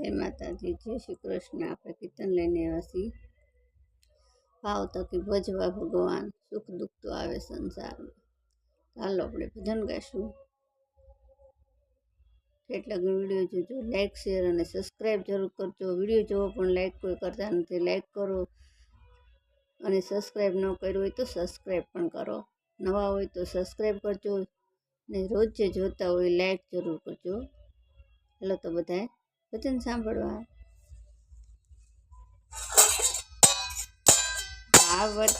જય માતાજી, જય શ્રી કૃષ્ણ. આપણે કીર્તન લઈને વાસી ભાવ તકી ભજવા ભગવાન, સુખ દુઃખ તો આવે સંસારમાં. ચાલો આપણે ભજન ગાઈશું. કેટલાક વીડિયો જોજો લાઈક શેર અને સબસ્ક્રાઈબ જરૂર કરજો. વીડિયો જોવો પણ લાઈક કોઈ કરતા નથી લાઈક કરો. અને સબસ્ક્રાઈબ ન કર્યું હોય તો સબસ્ક્રાઈબ પણ કરો. નવા હોય તો સબસ્ક્રાઈબ કરજો. ને રોજ જે જોતા હોય લાઈક જરૂર કરજો. ચાલો તો બધાએ વચન સાંભળવા.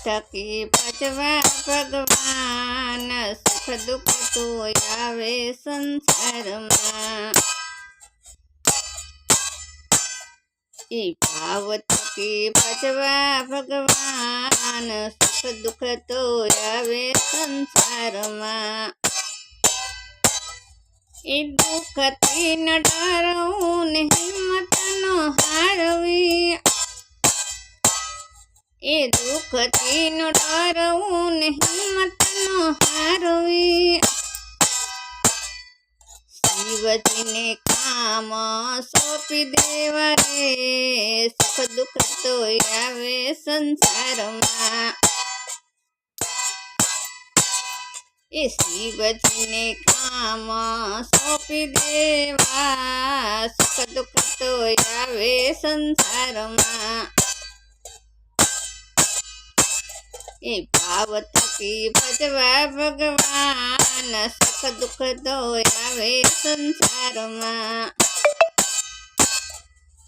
થકી ભજવા ભગવાન, સુખ દુઃખ તો આવે સંસારમાં. એ ભાવ થકી ભજવા ભગવાન, સુખ દુઃખ તો આવે સંસારમાં. એ દુઃખથી ન ડરવું ને હિંમત ન હારવી. એ દુઃખથી ન ડરવું ને હિંમત ન હારવી. શિવજીને કામ સોંપી દેવા રે સુખ દુઃખ તો આવે સંસારમાં. એ શિવજીને કામ સોંપી દેવા. સુખ દુઃખ તો આવે સંસારમાં. એ ભાવ થકી ભજવા ભગવાન, સુખ દુઃખ તો આવે સંસારમાં.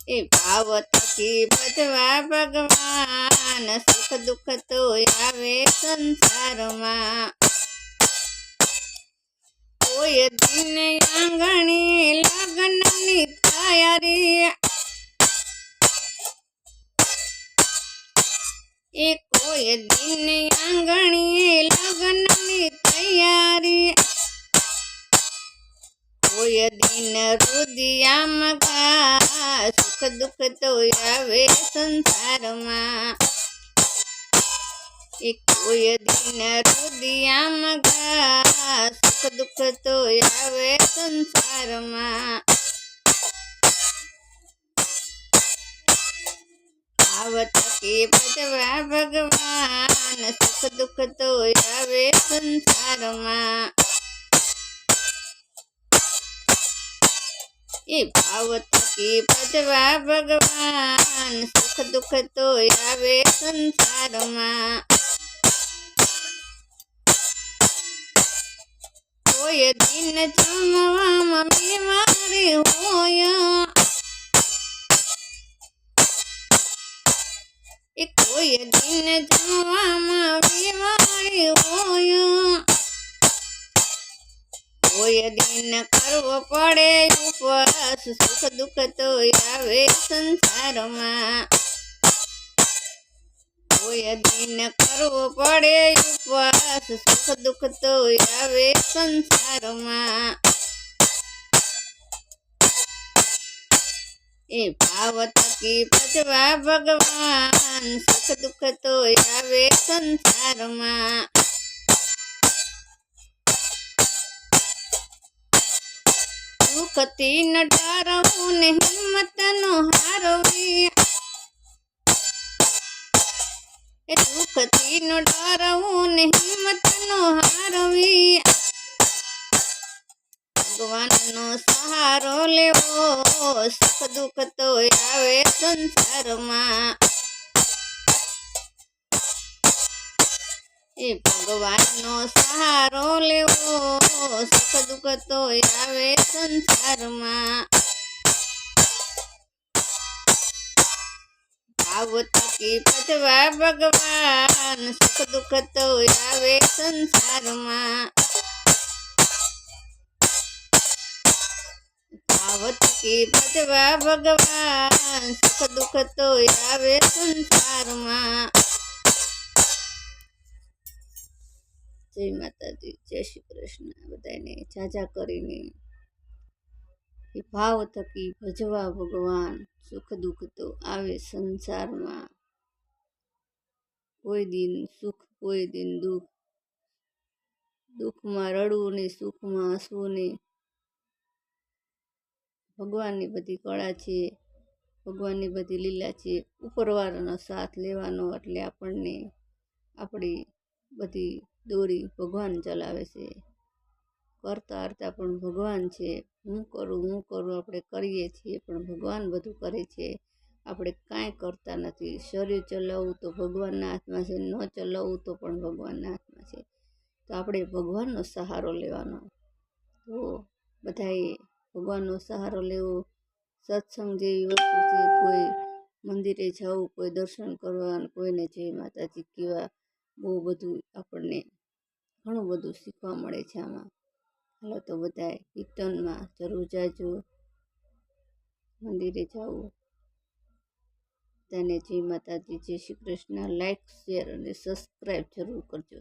એ ભાવ થકી ભજવા ભગવાન, સુખ દુઃખ તો આવે સંસારમાં. કોઈ દિન આંગણે લગ્નની તૈયારી. એ કોઈ દિન આંગણે લગ્નની તૈયારી. કોઈ દિન રુદિયામાં ઘા, સુખ દુઃખ તો આવે સંસારમાં. એ કોઈ દિન રુદિયામાં ઘા સુખ દુઃખ તો આવે સંસારમાં આવત કે ભજવા ભગવાન સુખ દુઃખ તો આવે સંસારમાં એ ભાવ થકી પદવા ભગવાન સુખ દુઃખ તો આવે સંસારમાં કોઈ દિન જમવામાં બીમારી હોય. એ કોઈ દિન જમવામાં બીમારી હોય. કોઈ દિન કરવો પડે ઉપવાસ, સુખ દુઃખ તો આવે સંસારમાં. કોઈ દિન કરવો પડે ઉપવાસ. સુખ દુઃખ તો આવે સંસારમાં. એ ભાવ થકી ભજવા ભગવાન. સુખ દુઃખ તો આવે સંસારમાં. દુઃખથી ન ડરવું ને હિંમત નો હારવી એ દુઃખથી નો ડરવું ને હિંમત નો હારવી. ભગવાનનો સહારો લેવો સુખ દુઃખ તો આવે સંસારમાં. એ ભગવાનનો સહારો લેવો સુખ દુઃખ તો આવે સંસારમાં. ભાવ થકી પથવા ભગવાન સુખ દુઃખ તો આવે સંસારમાં. ભાવ કી ભજવા ભગવાન સુખ દુઃખ તો આવે સંસારમાં. જય માતાજી, જય શ્રી કૃષ્ણ. બધાને જાજા કરીને એ ભાવ થકી ભજવા ભગવાન સુખ દુઃખ તો આવે સંસારમાં. કોઈ દિન સુખ, કોઈ દિન દુઃખ. દુઃખમાં રડવું ને સુખમાં હસવું ને ભગવાનની બધી કળા છે, ભગવાનની બધી લીલા છે. ઉપરવાળાનો સાથ લેવાનો એટલે આપણને આપણી બધી દોરી ભગવાન ચલાવે છે. કરતા હરતા પણ ભગવાન છે. હું કરું હું કરું, આપણે કરીએ છીએ, પણ ભગવાન બધું કરે છે. આપણે કાંઈ કરતા નથી. શરીર ચલાવવું તો ભગવાનના હાથમાં છે, ન ચલાવવું તો પણ ભગવાનના હાથમાં છે. તો આપણે ભગવાનનો સહારો લેવાનો. તો બધાએ ભગવાનનો સહારો લેવો. સત્સંગ જેવી વસ્તુ છે, કોઈ મંદિરે જવું, કોઈ દર્શન કરવા કોઈને જય માતાજી કહેવા, બહુ બધું આપણને ઘણું બધું શીખવા મળે છે આમાં. હાલો તો બધાએ કીર્તનમાં જરૂર જાજો. મંદિરે જવું બધાને જય માતાજી, જય શ્રી કૃષ્ણ. લાઈક શેર અને સબસ્ક્રાઈબ જરૂર કરજો.